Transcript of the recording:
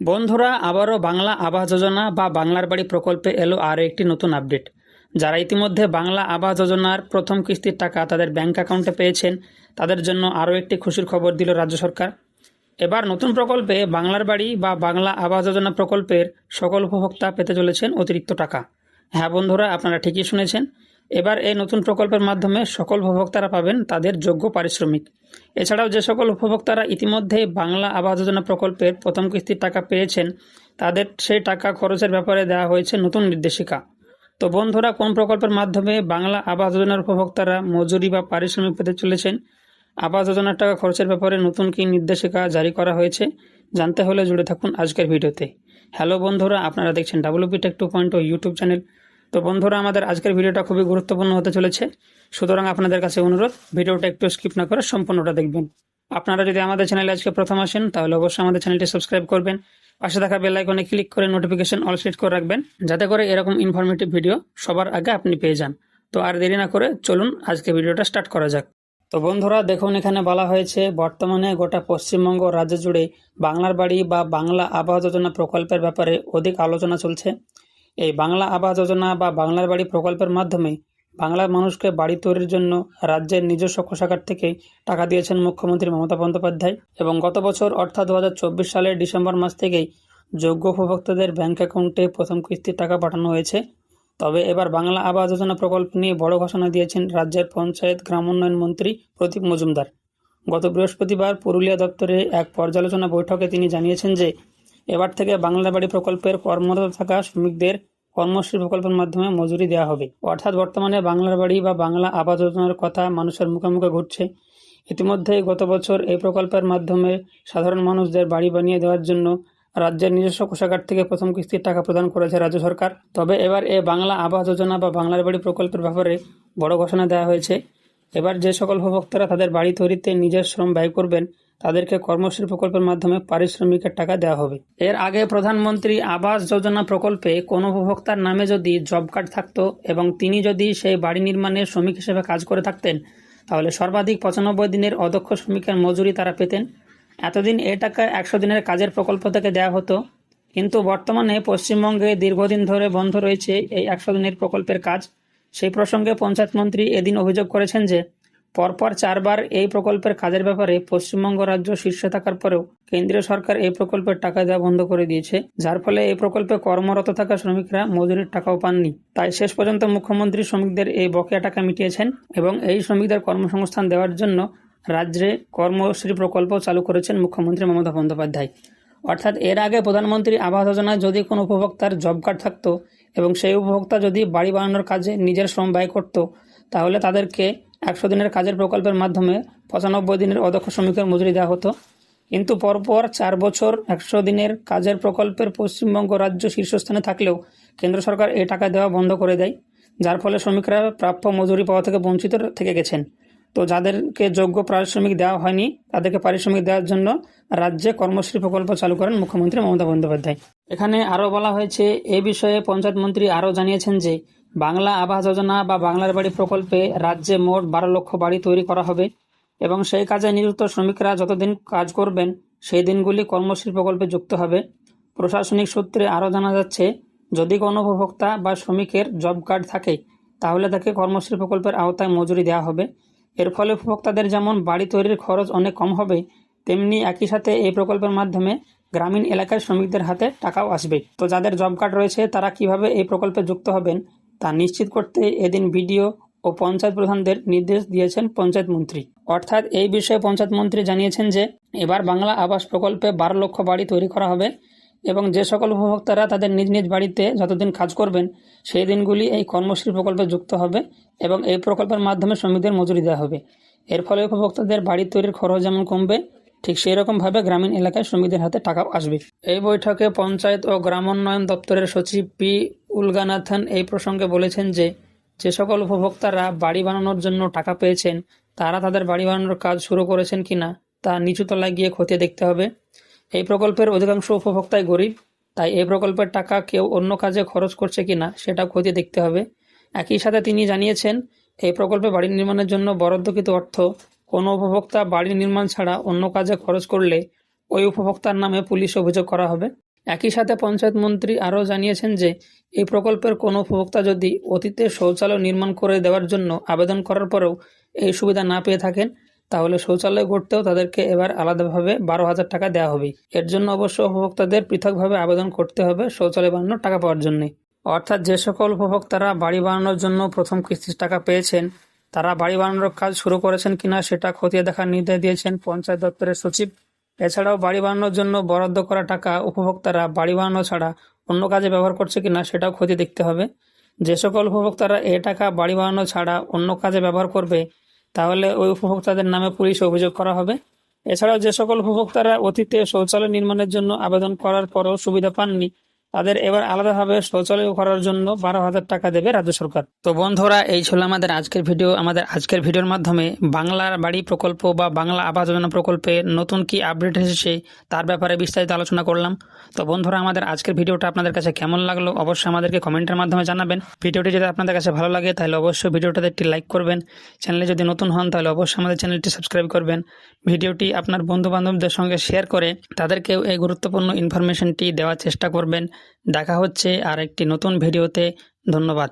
বন্ধুরা, আবারও বাংলা আবাস যোজনা বা বাংলার বাড়ি প্রকল্পে এলো আরও একটি নতুন আপডেট। যারা ইতিমধ্যে বাংলা আবাস যোজনার প্রথম কিস্তির টাকা তাদের ব্যাংক অ্যাকাউন্টে পেয়েছেন, তাদের জন্য আরও একটি খুশির খবর দিল রাজ্য সরকার। এবার নতুন প্রকল্পে বাংলার বাড়ি বা বাংলা আবাস যোজনা প্রকল্পের সকল উপভোক্তা পেতে চলেছেন অতিরিক্ত টাকা। হ্যাঁ বন্ধুরা, আপনারা ঠিকই শুনেছেন। এবার এই নতুন প্রকল্পের মাধ্যমে সকল উপভোক্তারা পাবেন তাদের যোগ্য পারিশ্রমিক। এছাড়াও যে সকল উপভোক্তারা ইতিমধ্যে বাংলা আবাস যোজনা প্রকল্পের প্রথম কিস্তির টাকা পেয়েছেন, তাদের সেই টাকা খরচের ব্যাপারে দেওয়া হয়েছে নতুন নির্দেশিকা। তো বন্ধুরা, কোন প্রকল্পের মাধ্যমে বাংলা আবাস যোজনার উপভোক্তারা মজুরি বা পারিশ্রমিক পেতে চলেছেন? আবাস যোজনার টাকা খরচের ব্যাপারে নতুন কি নির্দেশিকা জারি করা হয়েছে? জানতে হলে জুড়ে থাকুন আজকের ভিডিওতে। হ্যালো বন্ধুরা, আপনারা দেখছেন WP tech two point YouTube channel. তো বন্ধুরা, আমাদের আজকের ভিডিওটা খুবই গুরুত্বপূর্ণ হতে চলেছে। সুতরাং আপনাদের কাছে অনুরোধ, ভিডিওটা একটু স্কিপ না করে সম্পূর্ণটা দেখবেন। আপনারা যদি আমাদের চ্যানেলে আজকে প্রথম আসেন, তাহলে অবশ্যই আমাদের চ্যানেলটি সাবস্ক্রাইব করবেন। পাশে থাকা বেল আইকনে ক্লিক করে নোটিফিকেশন অল সেট করে রাখবেন, যাতে করে এরকম ইনফরমেটিভ ভিডিও সবার আগে আপনি পেয়ে যান। তো আর দেরি না করে চলুন আজকে ভিডিওটা স্টার্ট করা যাক। তো বন্ধুরা, দেখুন, এখানে বলা হয়েছে, বর্তমানে গোটা পশ্চিমবঙ্গ রাজ্য জুড়ে বাংলার বাড়ি বা বাংলা আবাস যোজনা প্রকল্পের ব্যাপারে অধিক আলোচনা চলছে। এই বাংলা আবাস যোজনা বা বাংলার বাড়ি প্রকল্পের মাধ্যমে বাংলার মানুষকে বাড়ি তৈরির জন্য রাজ্যের নিজস্ব কোষাগার থেকে টাকা দিয়েছেন মুখ্যমন্ত্রী মমতা বন্দ্যোপাধ্যায় এবং গত বছর, অর্থাৎ দু হাজার চব্বিশ সালের ডিসেম্বর মাস থেকেই যোগ্য উপভোক্তাদের ব্যাংক অ্যাকাউন্টে প্রথম কিস্তির টাকা পাঠানো হয়েছে। তবে এবার বাংলা আবাস যোজনা প্রকল্প নিয়ে বড় ঘোষণা দিয়েছেন রাজ্যের পঞ্চায়েত গ্রামোন্নয়ন মন্ত্রী প্রদীপ মজুমদার। গত বৃহস্পতিবার পুরুলিয়া দপ্তরে এক পর্যালোচনা বৈঠকে তিনি জানিয়েছেন যে এবার থেকে বাংলা বাড়ি প্রকল্পের কর্মরত থাকা শ্রমিকদের কর্মশ্রী প্রকল্পের মাধ্যমে মজুরি দেওয়া হবে। অর্থাৎ বর্তমানে বাংলার বাড়ি বা বাংলা আবাস যোজনার কথা মানুষের মুখে মুখে ঘুরছে। ইতিমধ্যেই গত বছর এই প্রকল্পের মাধ্যমে সাধারণ মানুষদের বাড়ি বানিয়ে দেওয়ার জন্য রাজ্যের নিজস্ব কোষাগার থেকে প্রথম কিস্তির টাকা প্রদান করেছে রাজ্য সরকার। তবে এবার এ বাংলা আবাস যোজনা বা বাংলার বাড়ি প্রকল্পের ব্যাপারে বড় ঘোষণা দেওয়া হয়েছে। এবার যে সকল উপভোক্তারা তাদের বাড়ি তৈরিতে নিজের শ্রম ব্যয় করবেন, তাদেরকে কর্মশ্রী প্রকল্পের মাধ্যমে পারিশ্রমিকের টাকা দেওয়া হবে। এর আগে প্রধানমন্ত্রী আবাস যোজনা প্রকল্পে কোনো উপভোক্তার নামে যদি জব কার্ড থাকত এবং তিনি যদি সেই বাড়ি নির্মাণের শ্রমিক হিসেবে কাজ করে থাকতেন, তাহলে সর্বাধিক পঁচানব্বই দিনের অদক্ষ শ্রমিকের মজুরি তারা পেতেন। এতদিন এ টাকা একশো দিনের কাজের প্রকল্প থেকে দেওয়া হতো। কিন্তু বর্তমানে পশ্চিমবঙ্গে দীর্ঘদিন ধরে বন্ধ রয়েছে এই একশো দিনের প্রকল্পের কাজ। সেই প্রসঙ্গে পঞ্চায়েত মন্ত্রী এদিন অভিযোগ করেছেন যে, পরপর চারবার এই প্রকল্পের কাজের ব্যাপারে পশ্চিমবঙ্গ রাজ্য শীর্ষে থাকার পরেও কেন্দ্রীয় সরকার এই প্রকল্পের টাকা দেওয়া বন্ধ করে দিয়েছে, যার ফলে এই প্রকল্পে কর্মরত থাকা শ্রমিকরা মজুরির টাকাও পাননি। তাই শেষ পর্যন্ত মুখ্যমন্ত্রী শ্রমিকদের এই বকেয়া টাকা মিটিয়েছেন এবং এই শ্রমিকদের কর্মসংস্থান দেওয়ার জন্য রাজ্যে কর্মশ্রী প্রকল্প চালু করেছেন মুখ্যমন্ত্রী মমতা বন্দ্যোপাধ্যায়। অর্থাৎ এর আগে প্রধানমন্ত্রী আবাস যোজনায় যদি কোনো উপভোক্তার জব কার্ড থাকতো এবং সেই উপভোক্তা যদি বাড়ি বানানোর কাজে নিজের শ্রম ব্যয় করত, তাহলে তাদেরকে একশো দিনের কাজের প্রকল্পের মাধ্যমে পঁচানব্বই দিনের অদক্ষ শ্রমিকের মজুরি দেওয়া হতো। কিন্তু পরপর চার বছর একশো দিনের কাজের প্রকল্পের পশ্চিমবঙ্গ রাজ্য শীর্ষস্থানে থাকলেও কেন্দ্র সরকার এই টাকা দেওয়া বন্ধ করে দেয়, যার ফলে শ্রমিকরা প্রাপ্য মজুরি পাওয়া থেকে বঞ্চিত থেকে গেছেন। তো যাদেরকে যোগ্য পারিশ্রমিক দেওয়া হয়নি, তাদেরকে পারিশ্রমিক দেওয়ার জন্য রাজ্যে কর্মশ্রী প্রকল্প চালু করেন মুখ্যমন্ত্রী মমতা বন্দ্যোপাধ্যায়। এখানে আরও বলা হয়েছে, এ বিষয়ে পঞ্চায়েত মন্ত্রী আরও জানিয়েছেন যে, বাংলা আবাস যোজনা বা বাংলার বাড়ি প্রকল্পে রাজ্যে মোট বারো লক্ষ বাড়ি তৈরি করা হবে এবং সেই কাজে নিযুক্ত শ্রমিকরা যতদিন কাজ করবেন, সেই দিনগুলি কর্মশ্রী প্রকল্পে যুক্ত হবে। প্রশাসনিক সূত্রে আরও জানা যাচ্ছে, যদি কোনো উপভোক্তা বা শ্রমিকের জব কার্ড থাকে, তাহলে তাকে কর্মশ্রী প্রকল্পের আওতায় মজুরি দেওয়া হবে। এর ফলে উপভোক্তাদের যেমন বাড়ি তৈরির খরচ অনেক কম হবে, তেমনি একই সাথে এই প্রকল্পের মাধ্যমে গ্রামীণ এলাকার শ্রমিকদের হাতে টাকাও আসবে। তো যাদের জব কার্ড রয়েছে, তারা কীভাবে এই প্রকল্পে যুক্ত হবেন, তা নিশ্চিত করতে এদিন বিডিও ও পঞ্চায়েত প্রধানদের নির্দেশ দিয়েছেন পঞ্চায়েত মন্ত্রী। অর্থাৎ এই বিষয়ে পঞ্চায়েত মন্ত্রী জানিয়েছেন যে, এবার বাংলা আবাস প্রকল্পে বারো লক্ষ বাড়ি তৈরি করা হবে। এবং যে সকল উপভোক্তারা তাদের নিজ নিজ বাড়িতে যতদিন কাজ করবেন, সেই দিনগুলি এই কর্মশ্রী প্রকল্পে যুক্ত হবে এবং এই প্রকল্পের মাধ্যমে শ্রমিকদের মজুরি দেওয়া হবে। এর ফলে উপভোক্তাদের বাড়ি তৈরির খরচ যেমন কমবে, ঠিক সেই রকমভাবে গ্রামীণ এলাকায় শ্রমিকদের হাতে টাকাও আসবে। এই বৈঠকে পঞ্চায়েত ও গ্রামোন্নয়ন দপ্তরের সচিব পি উলগানাথন এই প্রসঙ্গে বলেছেন যে যে সকল উপভোক্তারা বাড়ি বানানোর জন্য টাকা পেয়েছেন, তারা তাদের বাড়ি বানানোর কাজ শুরু করেছেন কিনা তা নিচুতলায় গিয়ে খতিয়ে দেখতে হবে। এই প্রকল্পের অধিকাংশ উপভোক্তাই গরিব, তাই এই প্রকল্পের টাকা কেউ অন্য কাজে খরচ করছে কিনা সেটাও খতিয়ে দেখতে হবে। একই সাথে তিনি জানিয়েছেন, এই প্রকল্পে বাড়ি নির্মাণের জন্য বরাদ্দকৃত অর্থ কোনো উপভোক্তা বাড়ি নির্মাণ ছাড়া অন্য কাজে খরচ করলে ওই উপভোক্তার নামে পুলিশ অভিযোগ করা হবে। একই সাথে পঞ্চায়েত মন্ত্রী আরও জানিয়েছেন যে, এই প্রকল্পের কোনো উপভোক্তা যদি অতীতে শৌচালয় নির্মাণ করে দেওয়ার জন্য আবেদন করার পরেও এই সুবিধা না পেয়ে থাকেন তাহলে শৌচালয় গড়তেও তাদেরকে এবার আলাদাভাবে বারো হাজার টাকা দেওয়া হবে। এর জন্য অবশ্য উপভোক্তাদের পৃথকভাবে আবেদন করতে হবে শৌচালয় বানানোর টাকা পাওয়ার জন্যে। অর্থাৎ যে সকল উপভোক্তারা বাড়ি বানানোর জন্য প্রথম কিস্তির টাকা পেয়েছেন, তারা বাড়ি বানানোর কাজ শুরু করেছেন কিনা সেটা খতিয়ে দেখার নির্দেশ দিয়েছেন পঞ্চায়েত দপ্তরের সচিব। এছাড়াও বাড়ি বানানোর জন্য বরাদ্দ করা টাকা উপভোক্তারা বাড়ি বানানো ছাড়া অন্য কাজে ব্যবহার করছে কিনা সেটাও খতিয়ে দেখতে হবে। যে সকল উপভোক্তারা এ টাকা বাড়ি বানানো ছাড়া অন্য কাজে ব্যবহার করবে তাহলে ওই উপভোক্তাদের নামে পুলিশে অভিযোগ করা হবে। এছাড়াও যে সকল উপভোক্তারা অতীতে শৌচালয় নির্মাণের জন্য আবেদন করার পরও সুবিধা পাননি তাদের এবার আলাদাভাবে শৌচালয় করার জন্য বারো হাজার টাকা দেবে রাজ্য সরকার। তো বন্ধুরা, এই ছিল আমাদের আজকের ভিডিও। আমাদের আজকের ভিডিওর মাধ্যমে বাংলার বাড়ি প্রকল্প বা বাংলা আবাস যোজনা প্রকল্পে নতুন কি আপডেট এসেছে তার ব্যাপারে বিস্তারিত আলোচনা করলাম। তো বন্ধুরা, আমাদের আজকের ভিডিওটা আপনাদের কাছে কেমন লাগল অবশ্যই আমাদেরকে কমেন্টের মাধ্যমে জানাবেন। ভিডিওটি যদি আপনাদের কাছে ভালো লাগে, তাহলে অবশ্যই ভিডিওটাতে একটি লাইক করবেন। চ্যানেলে যদি নতুন হন, তাহলে অবশ্যই আমাদের চ্যানেলটি সাবস্ক্রাইব করবেন। ভিডিওটি আপনার বন্ধু বান্ধবদের সঙ্গে শেয়ার করে তাদেরকেও এই গুরুত্বপূর্ণ ইনফরমেশনটি দেওয়ার চেষ্টা করবেন। দেখা হচ্ছে আর একটি নতুন ভিডিওতে। ধন্যবাদ।